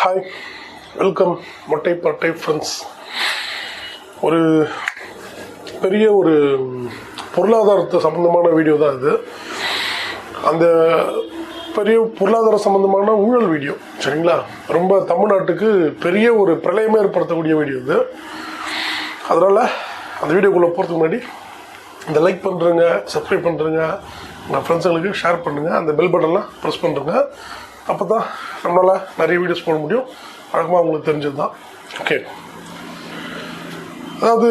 Hi welcome மொட்டை பட்டை friends ஒரு பெரிய ஒரு பொருளாதாரத்தை சம்மந்தமான வீடியோ தான் இது. அந்த பெரிய பொருளாதார சம்மந்தமான ஊழல் வீடியோ சரிங்களா? ரொம்ப தமிழ்நாட்டுக்கு பெரிய ஒரு பிரளயமே ஏற்படுத்தக்கூடிய வீடியோ இது. அதனால் அந்த வீடியோக்குள்ளே போகிறதுக்கு முன்னாடி இந்த லைக் பண்ணுறேங்க சப்ஸ்கிரைப் பண்ணுறங்க உங்கள் ஃப்ரெண்ட்ஸுங்களுக்கு ஷேர் பண்ணுங்கள் அந்த பெல் பட்டன்லாம் ப்ரெஸ் பண்ணுறேங்க அப்போ தான் நம்மளால் நிறைய வீடியோஸ் போட முடியும். வழக்கமாக உங்களுக்கு தெரிஞ்சது தான் ஓகே அதாவது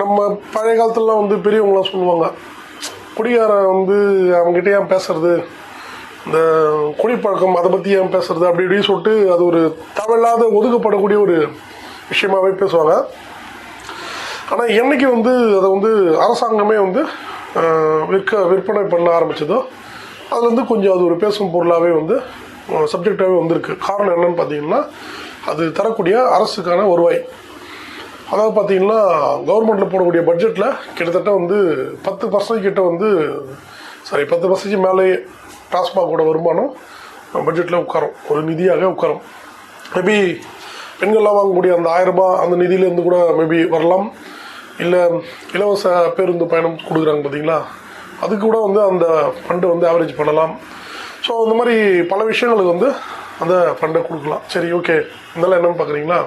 நம்ம பழைய காலத்துலலாம் வந்து பெரியவங்களாம் சொல்லுவாங்க குடிகாரன் வந்து அவங்ககிட்ட ஏன் பேசுறது? இந்த குடிப்பழக்கம் அதை பற்றி ஏன் பேசுறது? அப்படி இப்படின்னு சொல்லிட்டு அது ஒரு தேவையில்லாத ஒதுக்கப்படக்கூடிய ஒரு விஷயமாகவே பேசுவாங்க. ஆனால் என்னைக்கு வந்து அதை வந்து அரசாங்கமே வந்து விற்க விற்பனை பண்ண ஆரம்பித்ததோ அதுலேருந்து கொஞ்சம் அது ஒரு பேசும் பொருளாகவே வந்து சப்ஜெக்டாகவே வந்திருக்கு. காரணம் என்னன்னு பார்த்தீங்கன்னா அது தரக்கூடிய அரசுக்கான வருவாய். அதாவது பார்த்தீங்கன்னா கவர்மெண்ட்டில் போடக்கூடிய பட்ஜெட்டில் கிட்டத்தட்ட வந்து பத்து பர்சன்ட் கிட்ட வந்து சாரி பத்து பர்சன்டேஜ் மேலே டாஸ்மாகோட வருமானம் பட்ஜெட்டில் உட்காரும். ஒரு நிதியாக உட்காரும். மேபி பெண்கள்லாம் வாங்கக்கூடிய அந்த ஆயிரரூபா ரூபாய் அந்த நிதியிலேருந்து கூட மேபி வரலாம். இல்லை இலவச பேருந்து பயணம் கொடுக்குறாங்க பார்த்தீங்களா? அதுக்கு கூட வந்து அந்த ஃபண்டு வந்து ஆவரேஜ் பண்ணலாம். ஸோ இந்த மாதிரி பல விஷயங்களுக்கு வந்து அந்த ஃபண்டை கொடுக்கலாம். சரி ஓகே இதெல்லாம் என்னன்னு பார்க்குறீங்களா?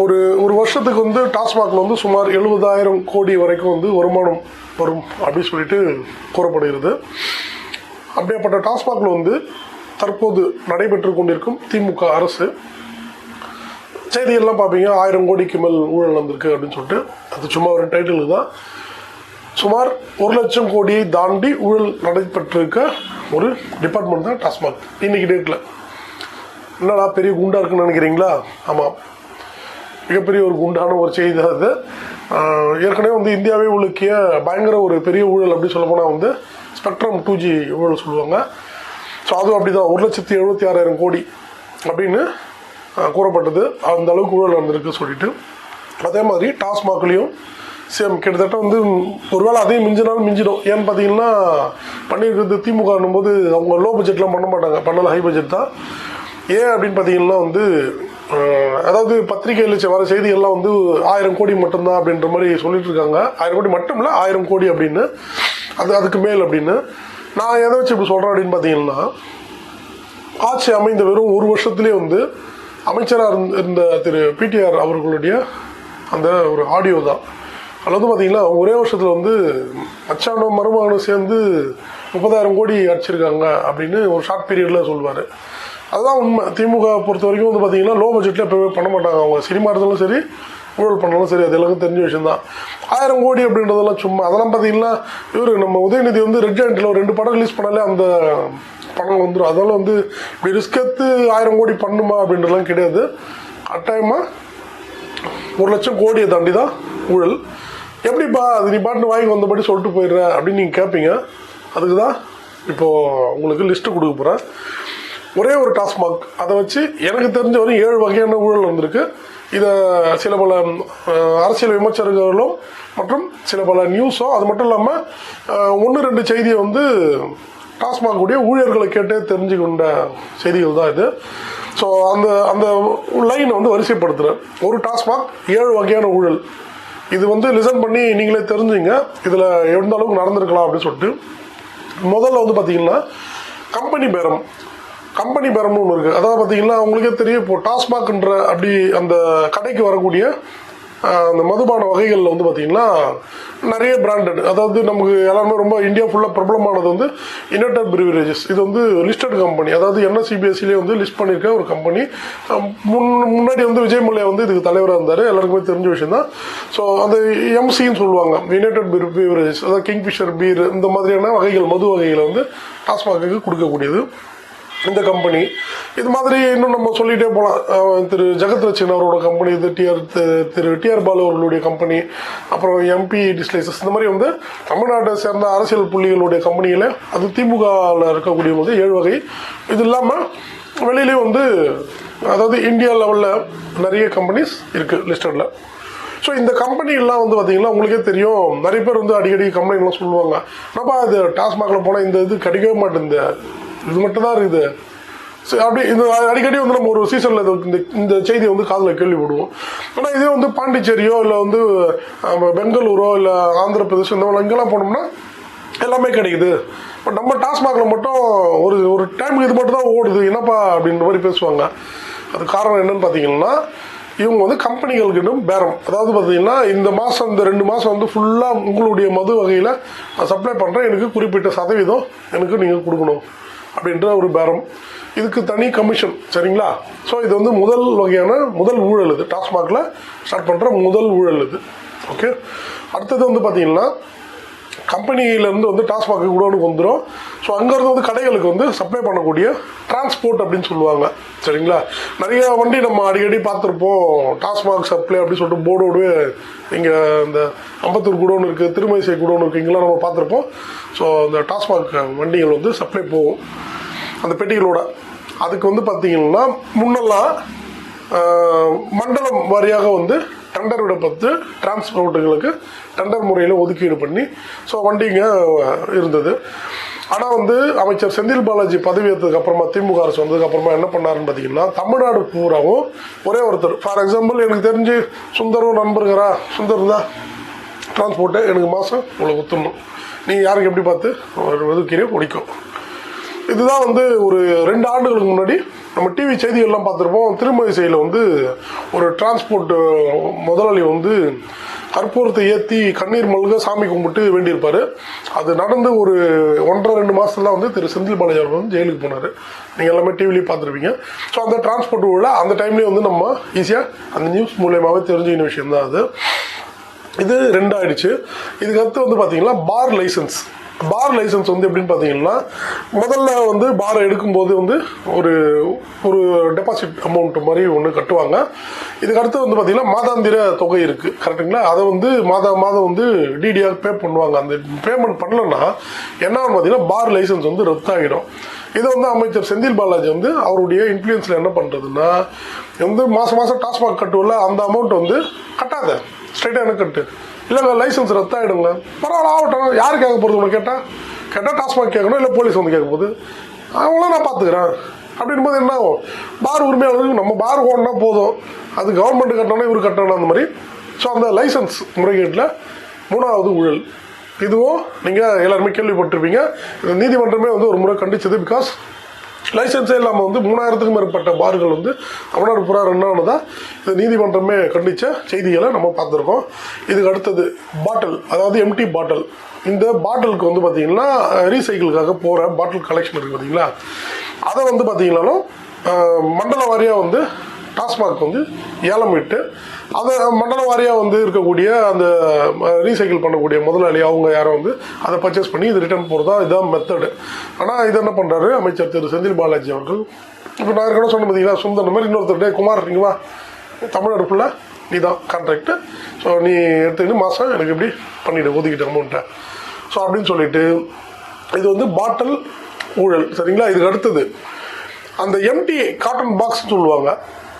ஒரு ஒரு வருஷத்துக்கு வந்து டாஸ்மாகில் வந்து சுமார் எழுபதாயிரம் கோடி வரைக்கும் வந்து வருமானம் வரும் அப்படின்னு சொல்லிட்டு கூறப்படுகிறது. அப்படியேப்பட்ட டாஸ்மாகில் வந்து தற்போது நடைபெற்று கொண்டிருக்கும் திமுக அரசு செய்தியெல்லாம் பார்ப்பீங்க. ஆயிரம் கோடிக்கு மேல் ஊழல் வந்திருக்கு அப்படின்னு சொல்லிட்டு. அது சும்மா ஒரு டைட்டிலுக்கு தான். சுமார் ஒரு லட்சம் கோடியை தாண்டி ஊழல் நடைபெற்றிருக்க ஒரு டிபார்ட்மெண்ட் தான் டாஸ்மாக். இன்னைக்கு டேட்டில் என்னடா பெரிய குண்டா இருக்குன்னு நினைக்கிறீங்களா? ஆமாம் மிகப்பெரிய ஒரு குண்டான ஒரு செய்தி தான் அது. ஏற்கனவே வந்து இந்தியாவே உலுக்கிய பயங்கர ஒரு பெரிய ஊழல் அப்படின்னு சொல்ல போனால் வந்து ஸ்பெக்ட்ரம் டூ ஜி ஊழல் சொல்லுவாங்க. ஸோ அதுவும் அப்படி தான் ஒரு லட்சத்தி எழுபத்தி ஆறாயிரம் கோடி அப்படின்னு கூறப்பட்டது. அந்த அளவுக்கு ஊழல் நடந்திருக்கு சொல்லிட்டு. அதே மாதிரி டாஸ்மாக்லேயும் சேம் கிட்டத்தட்ட வந்து ஒருவேளை அதையும் மிஞ்சினாலும் மிஞ்சிடும். ஏன்னு பார்த்தீங்கன்னா பண்ணியிருக்கிறது திமுக போது அவங்க லோ பட்ஜெட்லாம் பண்ண மாட்டாங்க. பண்ணல ஹை பட்ஜெட் தான். ஏன் அப்படின்னு பார்த்தீங்கன்னா வந்து அதாவது பத்திரிகையில் வர செய்திகள்லாம் வந்து ஆயிரம் கோடி மட்டும்தான் அப்படின்ற மாதிரி சொல்லிட்டு இருக்காங்க. ஆயிரம் கோடி மட்டும் இல்லை ஆயிரம் கோடி அப்படின்னு. அது அதுக்கு மேல் அப்படின்னு. நான் எதை வச்சு இப்படி சொல்கிறேன் அப்படின்னு பார்த்தீங்கன்னா ஆட்சி அமைந்த வெறும் ஒரு வருஷத்துலேயே வந்து அமைச்சராக இருந்த திரு பிடிஆர் அவர்களுடைய அந்த ஒரு ஆடியோ தான். அதில் வந்து பார்த்தீங்கன்னா ஒரே வருஷத்தில் வந்து மச்சானும் மருமகனும் சேர்ந்து முப்பதாயிரம் கோடி அடிச்சிருக்காங்க அப்படின்னு ஒரு ஷார்ட் பீரியடில் சொல்லுவார் அதுதான் உண்மை. திமுக பொறுத்த வரைக்கும் வந்து பார்த்தீங்கன்னா லோ பட்ஜெட்டில் எப்பவுமே பண்ண மாட்டாங்க அவங்க. சினிமா இருந்தாலும் சரி ஊழல் பண்ணாலும் சரி அது எல்லாருக்கும் தெரிஞ்ச விஷயம் தான் ஆயிரம் கோடி அப்படின்றதெல்லாம் சும்மா அதெல்லாம் பார்த்தீங்கன்னா இவர் நம்ம உதயநிதி வந்து ரெட் ஜாயிண்டில் ஒரு ரெண்டு படம் ரிலீஸ் பண்ணாலே அந்த பணம் வந்துடும் அதெல்லாம் வந்து இப்படி ரிஸ்க் எடுத்து ஆயிரம் கோடி பண்ணுமா அப்படின்றலாம் கிடையாது. கட்டாயமாக ஒரு லட்சம் கோடியை தாண்டி தான் ஊழல். எப்படிப்பா அது நீ பாட்டு வாங்கி வந்தபடி சொல்லிட்டு போயிடுற அப்படின்னு நீங்கள் கேட்பீங்க அதுக்கு தான் இப்போது உங்களுக்கு லிஸ்ட்டு கொடுக்க போகிறேன் ஒரே ஒரு டாஸ்மாக் அதை வச்சு எனக்கு தெரிஞ்ச வரையும் ஏழு வகையான ஊழல் வந்திருக்கு. இதை சில பல அரசியல் விமர்சகர்களும் மற்றும் சில பல நியூஸோ அது மட்டும் இல்லாமல் ஒன்று ரெண்டு செய்தியை வந்து டாஸ்மாக் உடைய ஊழியர்களை கேட்டே தெரிஞ்சு கொண்ட செய்திகள் தான் இது. ஸோ அந்த அந்த லைனை வந்து வரிசைப்படுத்துகிறேன் ஒரு டாஸ்மாக் ஏழு வகையான ஊழல். இது வந்து லிசன் பண்ணி நீங்களே தெரிஞ்சுங்க. இதில் எந்த அளவுக்கு நடந்திருக்கலாம் அப்படின்னு சொல்லிட்டு. முதல்ல வந்து பார்த்தீங்கன்னா கம்பெனி பேரம். கம்பெனி பேரம்னு ஒன்று இருக்குது அதாவது பார்த்தீங்கன்னா உங்களுக்கே தெரியும் இப்போ டாஸ்மாக்ன்ற அப்படி அந்த கடைக்கு வரக்கூடிய அந்த மதுபான வகைகளில் வந்து பார்த்தீங்கன்னா நிறைய பிராண்டட் அதாவது நமக்கு எல்லாருமே ரொம்ப இந்தியா ஃபுல்லாக பிரபலமானது வந்து யுனைடெட் பிரிவரேஜஸ் இது வந்து லிஸ்டட் கம்பெனி அதாவது என்எஸ்சிபிஎஸ்சிலே வந்து லிஸ்ட் பண்ணியிருக்க ஒரு கம்பெனி முன் முன்னாடி வந்து விஜய் மல்லையா வந்து இதுக்கு தலைவராக இருந்தார். எல்லாருக்குமே தெரிஞ்ச விஷயம் தான் ஸோ அந்த எம்சின்னு சொல்லுவாங்க. யுனைடட் பிரிவரேஜஸ் அதாவது கிங்ஃபிஷர் பீர் இந்த மாதிரியான வகைகள் மது வகைகளை வந்து டாஸ்மாகுக்கு கொடுக்கக்கூடியது. இந்த கம்பெனி இது மாதிரி இன்னும் நம்ம சொல்லிகிட்டே போகலாம் திரு ஜெகத் ரச்சன் அவரோட கம்பெனி இது டிஆர் திரு டிஆர் பாலு அவர்களுடைய கம்பெனி அப்புறம் எம்பி டிஸ்லைசஸ் இந்த மாதிரி வந்து தமிழ்நாட்டை சேர்ந்த அரசியல் புள்ளிகளுடைய கம்பெனியில் அது திமுகவில் இருக்கக்கூடிய போது ஏழு வகை. இது இல்லாமல் வெளியிலேயும் வந்து அதாவது இந்தியா லெவலில் நிறைய கம்பெனிஸ் இருக்குது லிஸ்டடில் ஸோ இந்த கம்பெனிலாம் வந்து பார்த்திங்கன்னா உங்களுக்கே தெரியும் நிறைய பேர் வந்து அடிக்கடி கம்பெனிலாம் சொல்லுவாங்க. நம்ம அது டாஸ்மாகில் போனால் இந்த இது கிடைக்கவே மாட்டேங்குது இது மட்டும் தான் இருக்குது. சரி, அப்படி இந்த அடிக்கடி வந்து நம்ம ஒரு சீசனில் இந்த இந்த செய்தியை வந்து காதில் கேள்விப்படுவோம். ஆனால் இதே வந்து பாண்டிச்சேரியோ இல்லை வந்து பெங்களூரோ இல்லை ஆந்திர பிரதேசம் இந்த மாதிரி இங்கெல்லாம் போனோம்னா எல்லாமே கிடைக்குது. இப்போ நம்ம டாஸ்மாக்ல மட்டும் ஒரு ஒரு டைமுக்கு இது மட்டும் தான் ஓடுது. என்னப்பா அப்படின்ற மாதிரி பேசுவாங்க. அது காரணம் என்னன்னு பார்த்தீங்கன்னா இவங்க வந்து கம்பெனிகளுக்கிட்டும் பேரம். அதாவது பார்த்தீங்கன்னா இந்த மாதம் இந்த ரெண்டு மாதம் வந்து ஃபுல்லாக உங்களுடைய மது வகையில் நான் சப்ளை பண்ணுறேன் எனக்கு குறிப்பிட்ட சதவீதம் எனக்கு நீங்கள் கொடுக்கணும். அப்படின்ற ஒரு பேரம். இதுக்கு தனி கமிஷன் சரிங்களா? ஸோ இது வந்து முதல் வகையான முதல் ஊழல் இது. டாஸ்மாகில் ஸ்டார்ட் பண்ணுற முதல் ஊழல் இது. ஓகே அடுத்தது வந்து பார்த்தீங்கன்னா கம்பெனியிலேருந்து வந்து டாஸ்மாக் குடோனுக்கு வந்துடும் ஸோ அங்கேருந்து வந்து கடைகளுக்கு வந்து சப்ளை பண்ணக்கூடிய டிரான்ஸ்போர்ட் அப்படின்னு சொல்லுவாங்க. சரிங்களா? நிறைய வண்டி நம்ம அடிக்கடி பார்த்துருப்போம். டாஸ்மாக் சப்ளை அப்படின்னு சொல்லிட்டு போர்டோடு இங்கே இந்த அம்பத்தூர் குடோன் இருக்குது திருமணிசை குடோன் இருக்குது இங்கெல்லாம் நம்ம பார்த்துருப்போம். ஸோ அந்த டாஸ்மாக் வண்டிகள் வந்து சப்ளை போகும். அந்த பெட்டிகளோட. அதுக்கு வந்து பார்த்தீங்கன்னா முன்னெல்லாம் மண்டலம் வாரியாக வந்து டெண்டர் விடப்பட்டு டிரான்ஸ்போர்ட்டுகளுக்கு டெண்டர் முறையில் ஒதுக்கீடு பண்ணி ஸோ வண்டிங்க இருந்தது. ஆனால் வந்து அமைச்சர் செந்தில் பாலாஜி பதவியேற்றதுக்கு அப்புறமா திமுக அரசு வந்ததுக்கு அப்புறமா என்ன பண்ணாருன்னு பார்த்தீங்கன்னா தமிழ்நாடு பூராவும் ஒரே ஒருத்தர். ஃபார் எக்ஸாம்பிள் எனக்கு தெரிஞ்சு சுந்தரும் நண்பர்களா? சுந்தர் தான். டிரான்ஸ்போர்ட்டு எனக்கு மாதம் இவ்வளோ ஒத்துடணும் நீங்கள் யாருக்கு எப்படி பார்த்து ஒதுக்கீரே பிடிக்கும். இதுதான் வந்து ஒரு ரெண்டு ஆண்டுகளுக்கு முன்னாடி நம்ம டிவி செய்திகள்லாம் பார்த்துருப்போம். திருமதிசையில் வந்து ஒரு டிரான்ஸ்போர்ட் முதலாளி வந்து கற்பூரத்தை ஏற்றி கண்ணீர் மல்க சாமி கும்பிட்டு வேண்டியிருப்பார். அது நடந்து ஒரு ஒன்றரை ரெண்டு மாதத்துல வந்து திரு செந்தில் பாலாஜி அவர்கள் வந்து ஜெயிலுக்கு போனார். நீங்கள் எல்லாமே டிவிலையும் பார்த்துருப்பீங்க. ஸோ அந்த டிரான்ஸ்போர்ட் உள்ள அந்த டைம்லேயே வந்து நம்ம ஈஸியாக அந்த நியூஸ் மூலயமாவே தெரிஞ்சுக்கிற விஷயம் தான் அது. இது ரெண்டாயிடுச்சு. இதுக்கு அடுத்து வந்து பார்த்தீங்கன்னா பார் லைசன்ஸ் பார் லைசன்ஸ் வந்து எப்படின்னு பார்த்தீங்கன்னா முதல்ல வந்து பாரை எடுக்கும்போது வந்து ஒரு ஒரு டெபாசிட் அமௌண்ட் மாதிரி ஒன்று கட்டுவாங்க. இதுக்கு அடுத்து வந்து பார்த்தீங்கன்னா மாதாந்திர தொகை இருக்குது கரெக்டுங்களா அதை வந்து மாதா மாதம் வந்து டிடிஆர் பே பண்ணுவாங்க. அந்த பேமெண்ட் பண்ணலன்னா என்ன பார்த்தீங்கன்னா பார் லைசன்ஸ் வந்து ரத்தாகிடும் இதை வந்து அமைச்சர் செந்தில் பாலாஜி வந்து அவருடைய இன்ஃப்ளூயன்ஸில் என்ன பண்ணுறதுன்னா வந்து மாதம் மாதம் டாஸ்மாக் கட்டுவல அந்த அமௌண்ட் வந்து கட்டாத. ஸ்ட்ரைட்டாக எனக்கு கட்டு. இல்லைங்க லைசன்ஸ் ரத்தாயிடுங்க பரவாயில்ல ஆகட்டும். யார் கேட்க போகிறது உங்களை கேட்டால் கேட்டால் டாஸ்மாக் கேட்கணும் இல்லை போலீஸ் வந்து கேட்க போகுது அவங்களாம் நான் பார்த்துக்கிறேன். அப்படின் போது என்ன ஆகும்? பார் உரிமையாளருக்கு நம்ம பார் ஓடனா போதும். அது கவர்மெண்ட் கட்டணும் இவர் கட்டணும் அந்த மாதிரி. ஸோ அந்த லைசன்ஸ் முறைகேட்டில் மூணாவது ஊழல். இதுவும் நீங்கள் எல்லாருமே கேள்விப்பட்டிருப்பீங்க. இந்த நீதிமன்றமே வந்து ஒரு முறை கண்டிச்சது பிகாஸ் லைசன்ஸே இல்லாமல் வந்து மூணாயிரத்துக்கும் மேற்பட்ட பார்கள் வந்து தமிழ்நாடு புறார் ரெண்டானதா இது நீதிமன்றமே கண்டித்த செய்திகளை நம்ம பார்த்துருக்கோம். இதுக்கு அடுத்தது பாட்டில் அதாவது எம்டி பாட்டில் இந்த பாட்டிலுக்கு வந்து பார்த்தீங்கன்னா ரீசைக்கிளுக்காக போகிற பாட்டில் கலெக்ஷன் இருக்குது பார்த்தீங்களா அதை வந்து பார்த்தீங்கன்னாலும் மண்டல வாரியாக வந்து டாஸ்மாக் வந்து ஏலம் விட்டு அதை மண்டல வாரியாக வந்து இருக்கக்கூடிய அந்த ரீசைக்கிள் பண்ணக்கூடிய முதலாளி அவங்க யாரும் வந்து அதை பர்ச்சேஸ் பண்ணி இது ரிட்டர்ன் போகிறதா இதுதான் மெத்தடு ஆனால் இது என்ன பண்ணுறாரு அமைச்சர் திரு செந்தில் பாலாஜி அவர்கள். இப்போ நான் ஏற்கனவே சொன்ன பார்த்தீங்களா சுந்தர் இந்த மாதிரி இன்னொருத்தர் டே குமார் இருக்கீங்களா வா. தமிழ்நாடு ஃபுல்லாக நீ தான் கான்ட்ராக்டு ஸோ நீ எடுத்துக்கிட்டு மாதம் எனக்கு இப்படி பண்ணிவிடு ஒதுக்கிட்டு அமௌண்ட்டை ஸோ அப்படின்னு சொல்லிட்டு இது வந்து பாட்டில் ஊழல் சரிங்களா? இதுக்கு அடுத்தது அந்த எம்டி காட்டன் பாக்ஸ் சொல்லுவாங்க.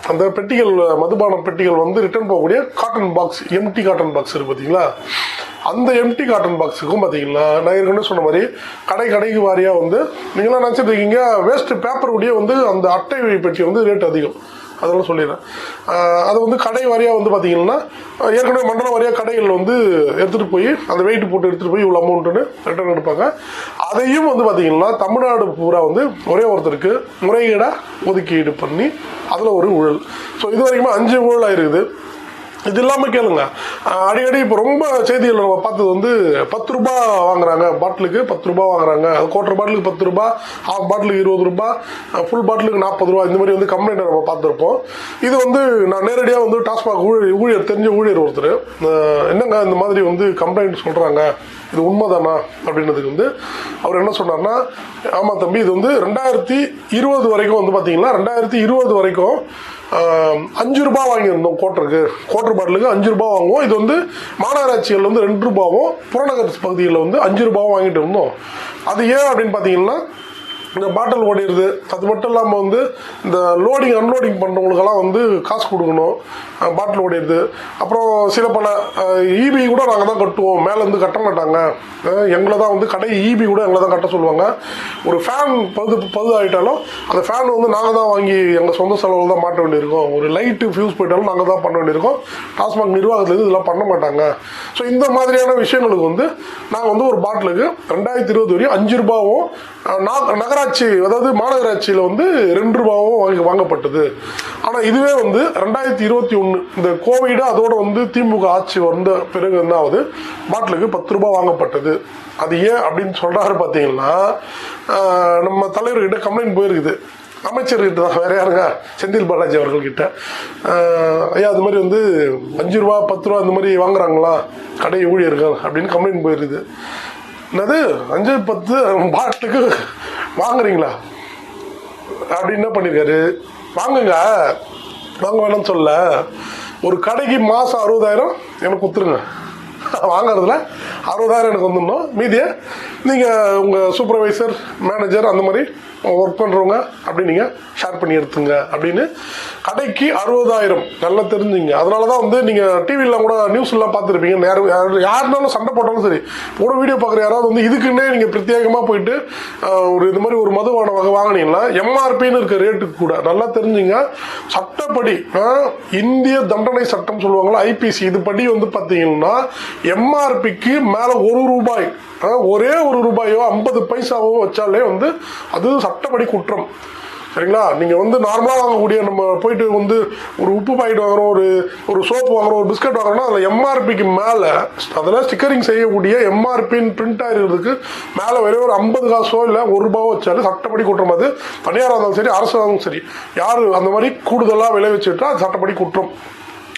அந்த பெட்டிகள் மதுபான பெட்டிகள் வந்து ரிட்டர்ன் போகக்கூடிய cotton box empty cotton box இருக்கு பார்த்தீங்களா அந்த எம்டி காட்டன் பாக்ஸுக்கும் பார்த்தீங்கன்னா நான் ஏற்கனவே சொன்ன மாதிரி கடை கடைக்கு வாரியாக வந்து நீங்களாம் நினச்சிட்டு இருக்கீங்க வேஸ்ட் பேப்பருடைய வந்து அந்த அட்டை பெட்டி வந்து ரேட் அதிகம். அதெல்லாம் சொல்லிடுறேன். அது வந்து கடை வாரியாக வந்து பார்த்தீங்கன்னா ஏற்கனவே மண்டல வாரியாக கடைகளில் வந்து எடுத்துகிட்டு போய் அந்த வெயிட் போட்டு எடுத்துகிட்டு போய் இவ்வளோ அமௌண்ட்டுன்னு ரிட்டர்ன் எடுப்பாங்க. அதையும் வந்து பார்த்தீங்கன்னா தமிழ்நாடு பூரா வந்து ஒரே ஒருத்தருக்கு முறைகேடாக ஒதுக்கீடு பண்ணி அதில் ஒரு ஊழல். ஸோ இது வரைக்குமே அஞ்சு ஊழல் ஆயிருக்குது. இது இல்லாமல் கேளுங்க. அடிக்கடி இப்போ ரொம்ப செய்திகள் நம்ம பார்த்தது வந்து பத்து ரூபா வாங்குறாங்க பாட்டிலுக்கு பத்து ரூபா வாங்குறாங்க. அது குவார்டர் பாட்டிலுக்கு பத்து ரூபா ஹாஃப் பாட்டிலுக்கு இருபது ரூபா ஃபுல் பாட்டிலுக்கு நாற்பது ரூபா. இந்த மாதிரி வந்து கம்ப்ளைண்ட்டை நம்ம பார்த்துருப்போம். இது வந்து நான் நேரடியாக வந்து டாஸ்மாக் ஊழியர் ஊழியர் தெரிஞ்ச ஊழியர் ஒருத்தர் என்னங்க இந்த மாதிரி வந்து கம்ப்ளைண்ட் சொல்கிறாங்க இது உண்மைதானா? அப்படின்றதுக்கு வந்து அவர் என்ன சொன்னார்னா ஆமாம் தம்பி இது வந்து ரெண்டாயிரத்தி இருபது வரைக்கும் வந்து பார்த்தீங்கன்னா ரெண்டாயிரத்தி இருபது வரைக்கும் அஞ்சு ரூபாய் வாங்கியிருந்தோம் கோட்டருக்கு கோட்டர் பாட்டிலுக்கு அஞ்சு ரூபாய் வாங்குவோம். இது வந்து மாநகராட்சிகள் வந்து ரெண்டு ரூபாவும் புறநகர் பகுதியில் வந்து அஞ்சு ரூபாவும் வாங்கிட்டு இருந்தோம். அது ஏன் அப்படின்னு பார்த்தீங்கன்னா இந்த பாட்டில் ஓடிடுது. அது மட்டும் இல்லாமல் வந்து இந்த லோடிங் அன்லோடிங் பண்ணுறவங்களுக்கெல்லாம் வந்து காசு கொடுக்கணும். பாட்டில் ஓடிடுது. அப்புறம் சில பல இபி கூட நாங்கள் தான் கட்டுவோம். மேலேருந்து கட்ட மாட்டாங்க. எங்களை தான் வந்து கடை இபி கூட எங்களை தான் கட்ட சொல்லுவாங்க. ஒரு ஃபேன் பழுது பழுது ஆகிட்டாலும் அந்த ஃபேன் வந்து நாங்கள் தான் வாங்கி எங்கள் சொந்த செலவில் தான் மாட்ட வேண்டியிருக்கும். ஒரு லைட்டு ஃபியூஸ் போயிட்டாலும் நாங்கள் தான் பண்ண வேண்டியிருக்கோம். டாஸ்மாக் நிர்வாகத்துலேருந்து இதெல்லாம் பண்ண மாட்டாங்க. ஸோ இந்த மாதிரியான விஷயங்களுக்கு வந்து நாங்கள் வந்து ஒரு பாட்டிலுக்கு ரெண்டாயிரத்தி இருபது வரையும் அஞ்சு ரூபாவும் நகர நகராட்சி அதாவது மாநகராட்சியில் வந்து ரெண்டு ரூபாவும் வாங்கி வாங்கப்பட்டது. ஆனால் இதுவே வந்து ரெண்டாயிரத்தி இருபத்தி ஒன்று இந்த கோவிடு அதோட வந்து திமுக ஆட்சி வந்த பிறகு என்ன ஆகுது பாட்டிலுக்கு பத்து ரூபாய் வாங்கப்பட்டது. அது ஏன் அப்படின்னு சொல்கிறாரு பார்த்தீங்கன்னா நம்ம தலைவர்கிட்ட கம்ப்ளைண்ட் போயிருக்குது. அமைச்சர்கிட்ட தான் வேற யாருங்க? செந்தில் பாலாஜி அவர்கள்கிட்ட. ஐயா அது மாதிரி வந்து அஞ்சு ரூபா பத்து ரூபா இந்த மாதிரி வாங்குறாங்களா? கடை ஊழியர்கள் அப்படின்னு கம்ப்ளைண்ட் போயிருக்குது. என்னது? அஞ்சு பத்து பாட்டுக்கு வாங்குறீங்களா? அப்படின்னு என்ன பண்ணியிருக்காரு வாங்குங்க. வாங்க வேணாம்னு சொல்ல ஒரு கடைக்கு மாதம் அறுபதாயிரம் எனக்கு கொடுத்துருங்க. வாங்குறதுல அறுபதாயிரம் எனக்கு வந்துடணும். மீதியை நீங்கள் உங்கள் சூப்பர்வைசர் மேனேஜர் அந்த மாதிரி ஒர்க் பண்ணுறவங்க அப்படி நீங்கள் ஷேர் பண்ணி எடுத்துங்க அப்படின்னு கடைக்கு அறுபதாயிரம். நல்லா தெரிஞ்சுங்க. அதனால தான் வந்து நீங்கள் டிவிலாம் கூட நியூஸ்லாம் பார்த்துருப்பீங்க. நேரம் யார் யாருனாலும் சண்டை போட்டாலும் சரி. கூட வீடியோ பார்க்குற யாராவது வந்து இதுக்குன்னே நீங்கள் பிரத்யேகமாக போயிட்டு ஒரு இது மாதிரி ஒரு மதுபான வகை வாங்கினீங்கன்னா எம்ஆர்பின்னு இருக்க ரேட்டுக்கு கூட நல்லா தெரிஞ்சுங்க. சட்டப்படி இந்திய தண்டனை சட்டம் சொல்லுவாங்களா ஐபிசி இது படி வந்து பார்த்தீங்கன்னா எம்ஆர்பிக்கு மேலே ஒரு ரூபாய் ஒரே ஒரு ரூபாயோ ஐம்பது பைசாவோ வச்சாலே வந்து அது சட்டப்படி குற்றம். சரிங்களா? நீங்கள் வந்து நார்மலாக வாங்கக்கூடிய நம்ம போயிட்டு வந்து ஒரு உப்பு பாக்கெட் வாங்குறோம் ஒரு ஒரு சோப்பு வாங்குறோம் ஒரு பிஸ்கட் வாங்குறோம்னா அதில் எம்ஆர்பிக்கு மேலே அதில் ஸ்டிக்கரிங் செய்யக்கூடிய எம்ஆர்பின்னு பிரிண்ட் ஆகிருக்கிறதுக்கு மேலே வெறும் ஒரு ஐம்பது காசோ இல்லை ஒரு ரூபாவோ வச்சாலும் சட்டப்படி குற்றம். அது தனியாராக இருந்தாலும் சரி அரசாக இருந்தாலும் சரி யார் அந்த மாதிரி கூடுதலாக விளைவிச்சுட்டா அது சட்டப்படி குற்றம்.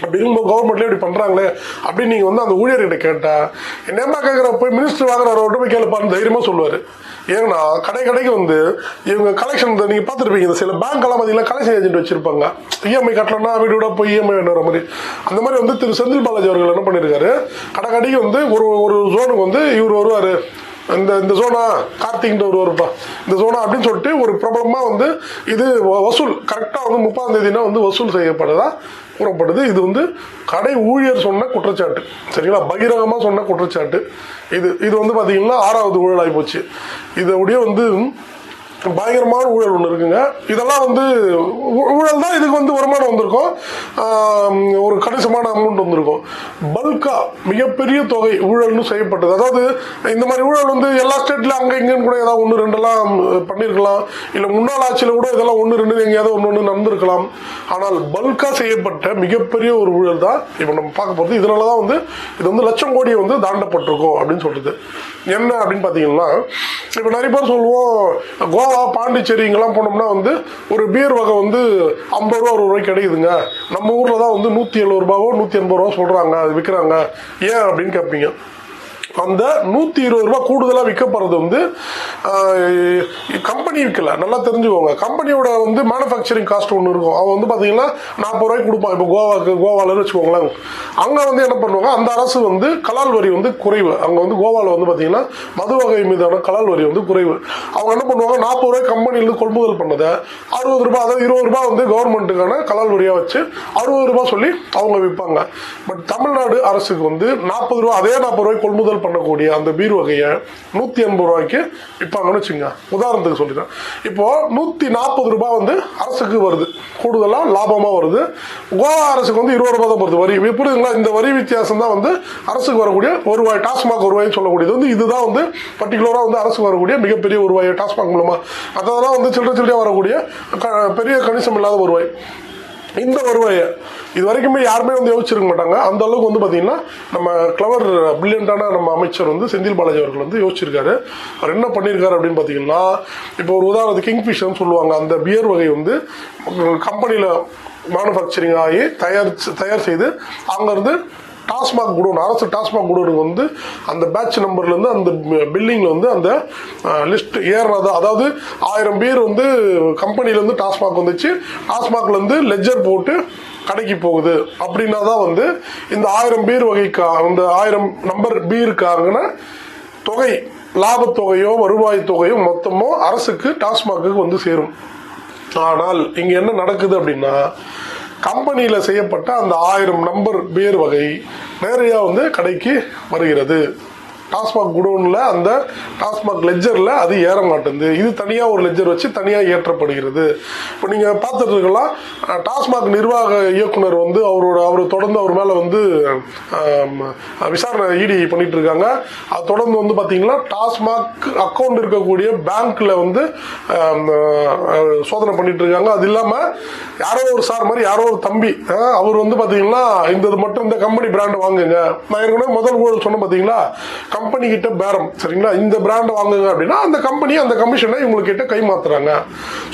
அப்படின்னு கவர்மெண்ட்லேயே இப்படி பண்ணுறாங்களே அப்படின்னு நீங்கள் வந்து அந்த ஊழியர்கிட்ட கேட்டால் என்னம்மா கேட்குற போய் மினிஸ்டர் வாங்குறாரு போய் கேளுப்பான்னு தைரியமாக சொல்லுவார். ஏன்னா கடை கடைக்கு வந்து இவங்க கலெக்ஷன் நீங்கள் பார்த்துருப்பீங்க. இந்த சில பேங்க் எல்லாம் பார்த்தீங்கன்னா கலெக்ஷன் ஏஜென்ட் வச்சிருப்பாங்க இஎம்ஐ கட்டலன்னா வீடு விட போய் இஎம்ஐ வேணுற மாதிரி. அந்த மாதிரி வந்து திரு செந்தில் பாலாஜி அவர்கள் என்ன பண்ணியிருக்காரு கடை கடைக்கு வந்து ஒரு ஒரு ஜோனுக்கு வந்து இவர் வருவார். இந்த இந்த சோனா கார்த்திக்ன்ற ஒரு வருப்பா. இந்த சோனா அப்படின்னு சொல்லிட்டு ஒரு பிரபலமாக வந்து இது வ- வசூல் கரெக்டாக வந்து முப்பதாம் தேதினா வந்து வசூல் செய்யப்படுதா? கூறப்படுது. இது வந்து கடை ஊழியர் சொன்ன குற்றச்சாட்டு. சரிங்களா? பகிரங்கமாக சொன்ன குற்றச்சாட்டு. இது இது வந்து பார்த்தீங்கன்னா ஆறாவது ஊழல் ஆகிப்போச்சு இதோடைய வந்து பயங்கரமான ஊழல் ஒன்று இருக்குங்க. இதெல்லாம் வந்து ஊழல் தான் இதுக்கு வந்து வருமானம் வந்திருக்கும். ஒரு கணிசமான அமௌண்ட் வந்திருக்கும். பல்கா மிகப்பெரிய தொகை ஊழல்னு செய்யப்பட்டது. அதாவது இந்த மாதிரி ஊழல் வந்து எல்லா ஸ்டேட்லையும் அங்கே இங்கேன்னு கூட ஏதாவது ஒன்று ரெண்டெல்லாம் பண்ணியிருக்கலாம் இல்லை முன்னாள் ஆட்சியில் கூட இதெல்லாம் ஒன்று ரெண்டு எங்கேயாவது ஒன்று ஒன்று நடந்திருக்கலாம். ஆனால் பல்கா செய்யப்பட்ட மிகப்பெரிய ஒரு ஊழல் தான் இப்போ நம்ம பார்க்க போகிறது இதனால தான் வந்து இது வந்து லட்சம் கோடி வந்து தாண்டப்பட்டிருக்கும் அப்படின்னு சொல்கிறது என்ன அப்படின்னு பார்த்தீங்கன்னா இப்போ நிறைய பேர் சொல்லுவோம் கோவா பாண்டிச்சேரி இங்கெல்லாம் போனோம்னா வந்து ஒரு பீர் வகை வந்து ஐம்பது ரூபா அறுபது ரூபாய்க்கு கிடைக்குதுங்க. நம்ம ஊரில் தான் வந்து நூற்றி எழுபது ரூபாவோ நூற்றி எண்பது ரூபா சொல்கிறாங்க அது விற்கிறாங்க ஏன் அப்படின்னு கேட்பீங்க அந்த நூற்றி இருபது ரூபாய் கூடுதலாக விற்கப்படுறது வந்து கம்பெனி விற்கல நல்லா தெரிஞ்சுக்கோங்க. கம்பெனியோட வந்து மேனுஃபேக்சரிங் காஸ்ட் ஒன்று இருக்கும். அவன் வந்து பார்த்தீங்கன்னா நாற்பது ரூபாய்க்கு கொடுப்பான். இப்போ கோவாக்கு கோவாலன்னு வச்சுக்கோங்களேன். அங்கே வந்து என்ன பண்ணுவாங்க? அந்த அரசு வந்து கலால் வரி வந்து குறைவு. அங்கே வந்து கோவாவில் வந்து பார்த்தீங்கன்னா மது வகை மீதான கலால் வரி வந்து குறைவு. அவங்க என்ன பண்ணுவாங்க? நாற்பது ரூபாய் கம்பெனிலேருந்து கொள்முதல் பண்ணதை அறுபது ரூபாய் அதாவது இருபது ரூபாய் வந்து கவர்மெண்ட்டுக்கான கலால் வரியாக வச்சு அறுபது ரூபாய் சொல்லி அவங்க விற்பாங்க பட் தமிழ்நாடு அரசுக்கு வந்து நாற்பது ரூபாய் அதே நாற்பது ரூபாய் கொள்முதல் பண்ணக்கூடிய அந்த பீர் வகையை நூற்றி எண்பது ரூபாய்க்கு விற்பாங்கன்னு வச்சுங்க உதாரணத்துக்கு சொல்லிடுறேன். இப்போ நூற்றி நாற்பது ரூபாய் வந்து அரசுக்கு வருது. கூடுதலாக லாபமாக வருது. கோவா அரசுக்கு வந்து இருபது ரூபாய் தான் வருது வரி. எப்படிங்களா புரியுதுங்களா? இந்த வரி வித்தியாசம் தான் வந்து அரசுக்கு வரக்கூடிய வருவாய் டாஸ்மாக் வருவாய்னு சொல்லக்கூடியது வந்து இதுதான் வந்து பர்டிகுலராக வந்து அரசுக்கு வரக்கூடிய மிகப்பெரிய வருவாய் டாஸ்மாக் மூலமாக அதெல்லாம் வந்து சில்லறை சில்லறையாக வரக்கூடிய க- பெரிய கணிசம் இல்லாத வருவாய் இந்த வருவாயை இது வரைக்குமே யாருமே வந்து யோசிச்சிருக்க மாட்டாங்க. அந்த அளவுக்கு வந்து பார்த்தீங்கன்னா நம்ம கிளவர் பிரில்லியண்டான நம்ம அமைச்சர் வந்து செந்தில் பாலாஜி அவர்கள் வந்து யோசிச்சிருக்காரு. அவர் என்ன பண்ணியிருக்காரு அப்படின்னு பார்த்தீங்கன்னா இப்போ ஒரு உதாரணத்துக்கு கிங்ஃபிஷர்னு சொல்லுவாங்க. அந்த பியர் வகை வந்து கம்பெனியில் மேனுஃபேக்சரிங் ஆகி தயார் தயார் செய்து அங்கேருந்து டாஸ்மாக் குடோன் அரசு டாஸ்மாக் குடோனுக்கு வந்து அந்த பேட்ச் நம்பர்லேருந்து அந்த பில்டிங்கில் வந்து அந்த லிஸ்ட் ஏறினது அதாவது ஆயிரம் பேர் வந்து கம்பெனிலேருந்து டாஸ்மாக் வந்துச்சு. டாஸ்மாக்லேருந்து லெஜர் போட்டு கடைக்கு போகுது. அப்படின்னா தான் வந்து இந்த ஆயிரம் பீர் வகைக்கா அந்த ஆயிரம் நம்பர் பீருக்கான தொகை லாபத்தொகையோ வருவாய் தொகையோ மொத்தமோ அரசுக்கு டாஸ்மாக்கு வந்து சேரும். ஆனால் இங்கே என்ன நடக்குது அப்படின்னா கம்பெனியில் செய்யப்பட்ட அந்த ஆயிரம் நம்பர் பேர் வகை நேரடியா வந்து கடைக்கு வருகிறது. டாஸ்மாக் குடோனில் அந்த டாஸ்மாக் லெஜரில் அது ஏற மாட்டேங்குது இது தனியாக ஒரு லெஜர் வச்சு தனியாக ஏற்றப்படுகிறது. இப்போ நீங்கள் பார்த்துட்டு இருக்கலாம் டாஸ்மாக் நிர்வாக இயக்குனர் வந்து அவரோட அவர் தொடர்ந்து அவர் மேலே வந்து விசாரணை இடி பண்ணிட்டு இருக்காங்க அது தொடர்ந்து வந்து பார்த்தீங்கன்னா டாஸ்மாக் அக்கௌண்ட் இருக்கக்கூடிய பேங்க்கில் வந்து சோதனை பண்ணிட்டு இருக்காங்க அது இல்லாமல் யாரோ ஒரு சார் மாதிரி யாரோ ஒரு தம்பி அவர் வந்து பார்த்தீங்கன்னா இந்த மட்டும் இந்த கம்பெனி பிராண்ட் வாங்குங்க. நான் ஏற்கனவே முதல் ஊழல் சொன்னேன் பார்த்தீங்களா கம்பெனி கிட்ட பேரம். சரிங்களா? இந்த பிராண்ட் வாங்குங்க அப்படின்னா அந்த கம்பெனி அந்த கமிஷனை இவங்களுக்கு கிட்ட கை மாத்துறாங்க.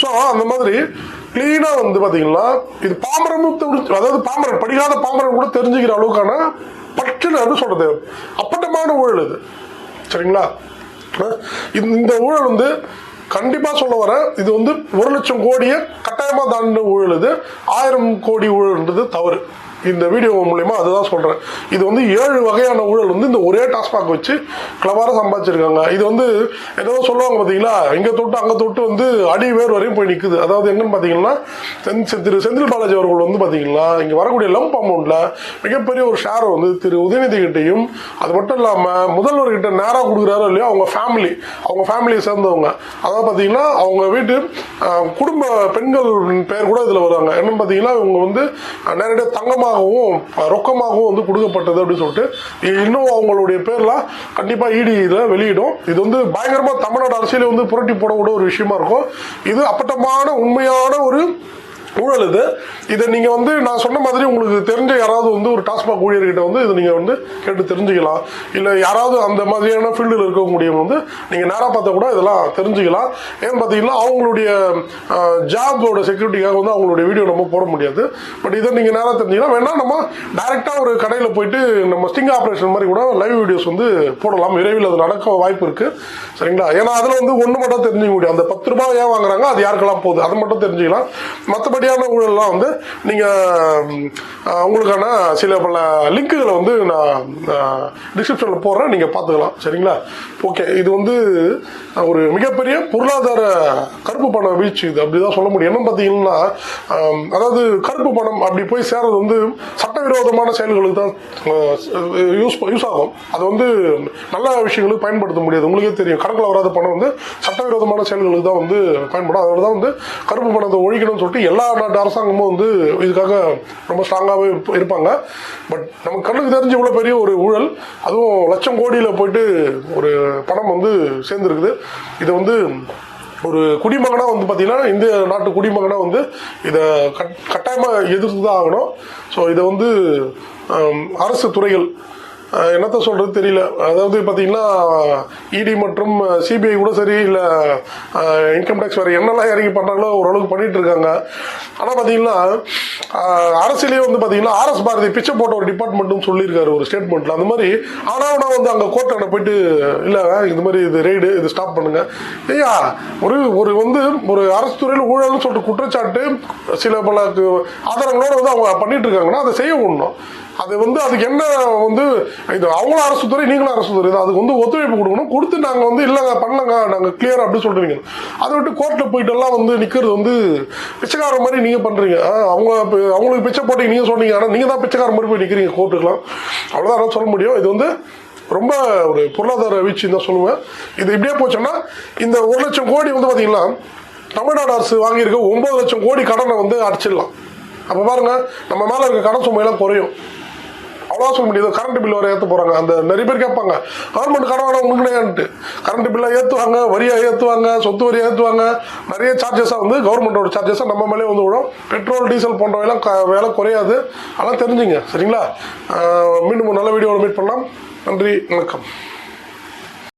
ஸோ அந்த மாதிரி கிளீனா வந்து பாத்தீங்கன்னா இது பாமரமும் அதாவது பாமரன் படிக்காத பாமரன் கூட தெரிஞ்சுக்கிற அளவுக்கான பற்றுன்னு என்ன சொல்றது. அப்பட்டமான ஊழல் இது. சரிங்களா? இந்த- இந்த ஊழல் வந்து கண்டிப்பா சொல்ல வர இது வந்து ஒரு லட்சம் கோடியை கட்டாயமா தாண்டின ஊழல் இது. ஆயிரம் கோடி ஊழல்ன்றது தவறு. இந்த வீடியோ மூலயமா அதுதான் சொல்றேன். இது வந்து ஏழு வகையான ஊழல் வந்து இந்த ஒரே டாஸ்மாக் வச்சு கிளவார சம்பாதிச்சிருக்காங்க. இது வந்து ஏதோ சொல்லுவாங்க பாத்தீங்களா? இங்க தொட்டு அங்க தொட்டு வந்து அடி வேர் வரையும் போய் நிற்குது அதாவது என்னன்னு பாத்தீங்கன்னா செந்~ திரு செந்தில் பாலாஜி அவர்கள் வந்து பாத்தீங்கன்னா இங்க வரக்கூடிய லம்ப் அமௌண்ட்ல மிகப்பெரிய ஒரு ஷேர் வந்து திரு உதயநிதி கிட்டையும் அது மட்டும் இல்லாம முதல்வர் கிட்ட நேரா கொடுக்குறாரோ இல்லையோ அவங்க ஃபேமிலி அவங்க ஃபேமிலியை சேர்ந்தவங்க. அதாவது பாத்தீங்கன்னா அவங்க வீட்டு குடும்ப பெண்கள் பெயர் கூட இதுல வருவாங்க என்னன்னு பாத்தீங்கன்னா இவங்க வந்து நேரடியாக தங்கமாகவும் பணமாகவும் ரொக்கமாகவும் வந்து கொடுக்கப்பட்டது அப்படின்னு சொல்லிட்டு இன்னும் அவங்களுடைய பேர்லாம் கண்டிப்பாக இடி இதில் வெளியிடும். இது வந்து பயங்கரமாக தமிழ்நாடு அரசியலை வந்து புரட்டி போடக்கூடிய ஒரு விஷயமா இருக்கும். இது அப்பட்டமான உண்மையான ஒரு ஊழல் இது. இதை நீங்கள் வந்து நான் சொன்ன மாதிரி உங்களுக்கு தெரிஞ்ச யாராவது வந்து ஒரு டாஸ்மாக் ஊழியர்கிட்ட வந்து இதை நீங்கள் வந்து கேட்டு தெரிஞ்சுக்கலாம். இல்லை யாராவது அந்த மாதிரியான ஃபீல்டில் இருக்கக்கூடிய வந்து நீங்கள் நேராக பார்த்தா கூட இதெல்லாம் தெரிஞ்சுக்கலாம். ஏன்னு பார்த்தீங்கன்னா அவங்களுடைய ஜாபோட செக்யூரிட்டிக்காக வந்து அவங்களுடைய வீடியோ நம்ம போட முடியாது. பட் இதை நீங்கள் நேராக தெரிஞ்சுக்கலாம். வேணால் நம்ம டைரெக்டாக ஒரு கடையில் போயிட்டு நம்ம ஸ்டிங் ஆப்ரேஷன் மாதிரி கூட லைவ் வீடியோஸ் வந்து போடலாம். விரைவில் அது நடக்க வாய்ப்பு இருக்குது சரிங்களா? ஏன்னா அதில் வந்து ஒன்று மட்டும் தெரிஞ்சுக்க முடியும். அந்த பத்து ரூபாய் ஏன் வாங்குறாங்க? அது யாருக்கெல்லாம் போகுது? அது மட்டும் தெரிஞ்சுக்கலாம். மற்றபடியான ஊழல்லாம் வந்து நீங்கள் உங்களுக்கான சில பல லிங்க்குகளை வந்து நான் டிஸ்கிரிப்ஷனில் போடுறேன். நீங்கள் பார்த்துக்கலாம். சரிங்களா? ஓகே இது வந்து ஒரு மிகப்பெரிய பொருளாதார கருப்பு பண வீழ்ச்சி. இது அப்படிதான் சொல்ல முடியும். என்ன பார்த்தீங்கன்னா அதாவது கருப்பு பணம் அப்படி போய் சேர்றது வந்து சட்டவிரோதமான செயல்களுக்கு தான் யூஸ் யூஸ் ஆகும். அது வந்து நல்ல விஷயங்களுக்கு பயன்படுத்த முடியாது. உங்களுக்கே தெரியும். கணக்கில் வராத பணம் வந்து சட்டவிரோதமான செயல்களுக்கு தான் வந்து பயன்படும். அதனால தான் வந்து கருப்பு பணத்தை ஒழிக்கணும்னு சொல்லிட்டு எல்லா நாட்டு அரசாங்கமும் வந்து இதுக்காக ரொம்ப ஸ்ட்ராங்காகவே இருப்பாங்க. பட் நமக்கு கண்ணுக்கு தெரிஞ்ச இவ்வளோ பெரிய ஒரு ஊழல் அதுவும் லட்சம் கோடியில் போயிட்டு ஒரு பணம் வந்து சேர்ந்துருக்குது. இதை வந்து ஒரு குடிமகனாக வந்து பார்த்தீங்கன்னா இந்திய நாட்டு குடிமகனாக வந்து இதை கட் கட்டாயமாக எதிர்த்து தான் ஆகணும். ஸோ இதை வந்து அரசு துறைகள் என்னத்த சொல்றது தெரியல. அதாவது பார்த்தீங்கன்னா இடி மற்றும் சிபிஐ கூட சரி இல்லை இன்கம் டேக்ஸ் வேறு என்னெல்லாம் இறங்கி பண்ணுறாங்களோ ஓரளவுக்கு பண்ணிட்டு இருக்காங்க. ஆனால் பார்த்தீங்கன்னா அரசியலே வந்து பார்த்தீங்கன்னா ஆர்எஸ் பாரதி பிச்சை போட்ட ஒரு டிபார்ட்மெண்ட்னு சொல்லியிருக்காரு ஒரு ஸ்டேட்மெண்ட்ல அந்த மாதிரி ஆனால் நான் வந்து அங்கே கோர்ட்டை போயிட்டு இல்லை இது மாதிரி இது ரெய்டு இது ஸ்டாப் பண்ணுங்க. ஐயா ஒரு ஒரு வந்து ஒரு அரசு துறையில் ஊழல்னு சொல்லிட்டு குற்றச்சாட்டு சில பல ஆதாரங்களோடு வந்து அவங்க பண்ணிட்டு இருக்காங்கன்னா அதை செய்ய விடணும். அது வந்து அதுக்கு என்ன வந்து இது அவங்களும் அரசு துறை நீங்களும் அரசு துறை. தான் அதுக்கு வந்து ஒத்துழைப்பு கொடுக்கணும். கொடுத்து நாங்கள் வந்து இல்லைங்க பண்ணலங்க நாங்கள் கிளியர் அப்படின்னு சொல்றீங்க. அதை விட்டு கோர்ட்டில் போயிட்டு எல்லாம் வந்து நிற்கிறது வந்து பிச்சைக்கார மாதிரி நீங்கள் பண்ணுறீங்க அவங்க அவங்களுக்கு பிச்சை போட்டீங்க நீங்கள் சொன்னீங்க. ஆனால் நீங்கள் தான் பிச்சைக்கார மாதிரி போய் நிற்கிறீங்க கோர்ட்டுக்கெலாம் அவ்வளோதான் சொல்ல முடியும். இது வந்து ரொம்ப ஒரு பொருளாதார வீழ்ச்சி தான் சொல்லுவேன். இது இப்படியே போச்சோன்னா இந்த ஒரு லட்சம் கோடி வந்து பார்த்தீங்கன்னா தமிழ்நாடு அரசு வாங்கியிருக்க ஒன்பது லட்சம் கோடி கடனை வந்து அடைச்சிடலாம். அப்போ பாருங்க நம்ம மேலே இருக்க கடன் சுமையெல்லாம் குறையும். அவ்வளோ சொல்ல முடியாது. கரண்ட் பில் வர ஏற்ற போறாங்க. அந்த நிறைய பேர் கேட்பாங்க. கவர்மெண்ட் கடன் வேணா உங்களுக்குனேன்ட்டு கரண்ட் பில்லை ஏற்றுவாங்க வரியா ஏற்றுவாங்க சொத்து வரியா ஏற்றுவாங்க நிறைய சார்ஜஸாக வந்து கவர்மெண்டோட சார்ஜஸாக நம்ம மேலே வந்து விடும் பெட்ரோல் டீசல் போன்றவையெல்லாம் வேலை வேலை குறையாது. அதெல்லாம் தெரிஞ்சுங்க. சரிங்களா? மீண்டும் ஒரு நல்ல வீடியோவில் மீட் பண்ணலாம். நன்றி வணக்கம்.